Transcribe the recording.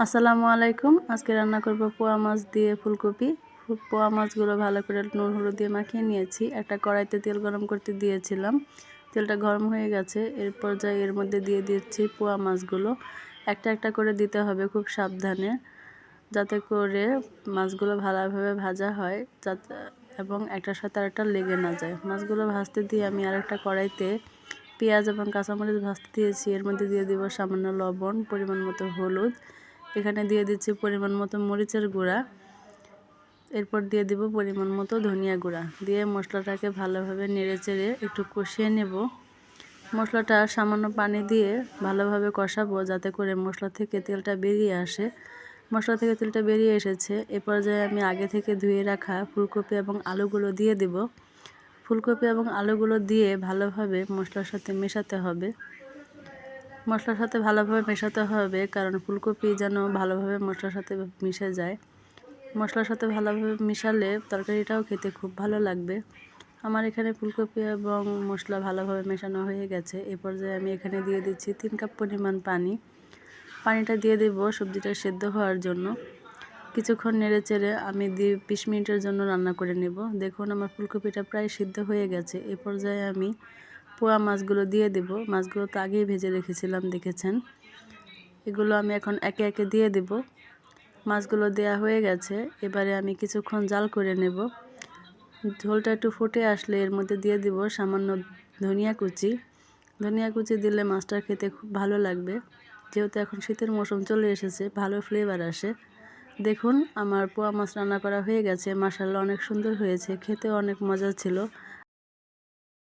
আসসালামু আলাইকুম। আজকে রান্না করব পোয়া মাছ দিয়ে ফুলকপি। পোয়া মাছগুলো ভালো করে নুন, হলুদ দিয়ে মাখিয়ে নিয়েছি। একটা কড়াইতে তেল গরম করতে দিয়েছিলাম। তেলটা গরম হয়ে গেছে। এর পর্যায়ে এর মধ্যে দিয়ে দিচ্ছি পোয়া মাছগুলো। একটা একটা করে দিতে হবে খুব সাবধানে, যাতে করে মাছগুলো ভালোভাবে ভাজা হয়, যাতে এবং একটার সাথে আরেকটা লেগে না যায়। মাছগুলো ভাজতে দিয়ে আমি আরেকটা কড়াইতে পেঁয়াজ এবং কাঁচামরিচ ভাজতে দিয়েছি। এর মধ্যে দিয়ে দিব সামান্য লবণ, পরিমাণ মতো হলুদ। এখানে দিয়ে দিচ্ছি পরিমাণ মতো মরিচের গুঁড়া। এরপর দিয়ে দিব পরিমাণ মতো ধনিয়া গুঁড়া। দিয়ে মশলাটাকে ভালোভাবে নেড়ে চেড়ে একটু কষিয়ে নেব। মশলাটা সামান্য পানি দিয়ে ভালোভাবে কষাবো যাতে করে মশলা থেকে তেলটা বেরিয়ে আসে। মশলা থেকে তেলটা বেরিয়ে এসেছে। এ পর্যায়ে আমি আগে থেকে ধুয়ে রাখা ফুলকপি এবং আলুগুলো দিয়ে দেব। ফুলকপি এবং আলুগুলো দিয়ে ভালোভাবে মশলার সাথে মেশাতে হবে। মশলার সাথে ভালোভাবে মেশাতে হবে, কারণ ফুলকপি যেন ভালোভাবে মশলার সাথে মিশে যায়। মশলার সাথে ভালোভাবে মিশালে তরকারিটাও খেতে খুব ভালো লাগবে। আমার এখানে ফুলকপি এবং মশলা ভালোভাবে মেশানো হয়ে গেছে। এ পর্যায়ে আমি এখানে দিয়ে দিচ্ছি তিন কাপ পরিমাণ পানি। পানিটা দিয়ে দেব সবজিটা সেদ্ধ হওয়ার জন্য। কিছুক্ষণ নেড়ে চেড়ে আমি দিয়ে বিশ মিনিটের জন্য রান্না করে নেব। দেখুন, আমার ফুলকপিটা প্রায় সিদ্ধ হয়ে গেছে। এ পর্যায়ে আমি পোয়া মাছগুলো দিয়ে দেব। মাছগুলো তো আগেই ভেজে রেখেছিলাম, দেখেছেন? এগুলো আমি এখন একে একে দিয়ে দেব। মাছগুলো দেয়া হয়ে গেছে, এবারে আমি কিছুক্ষণ জাল করে নেব। ঝোলটা একটু ফুটে আসলে এর মধ্যে দিয়ে দিব সামান্য ধনিয়া কুচি। ধনিয়া কুচি দিলে মাছটা খেতে খুব ভালো লাগবে। যেহেতু এখন শীতের মৌসুম চলে এসেছে, ভালো ফ্লেভার আসে। দেখুন, আমার পোয়া মাছ রান্না করা হয়ে গেছে। মাসাল্লা অনেক সুন্দর হয়েছে। খেতেও অনেক মজা ছিল।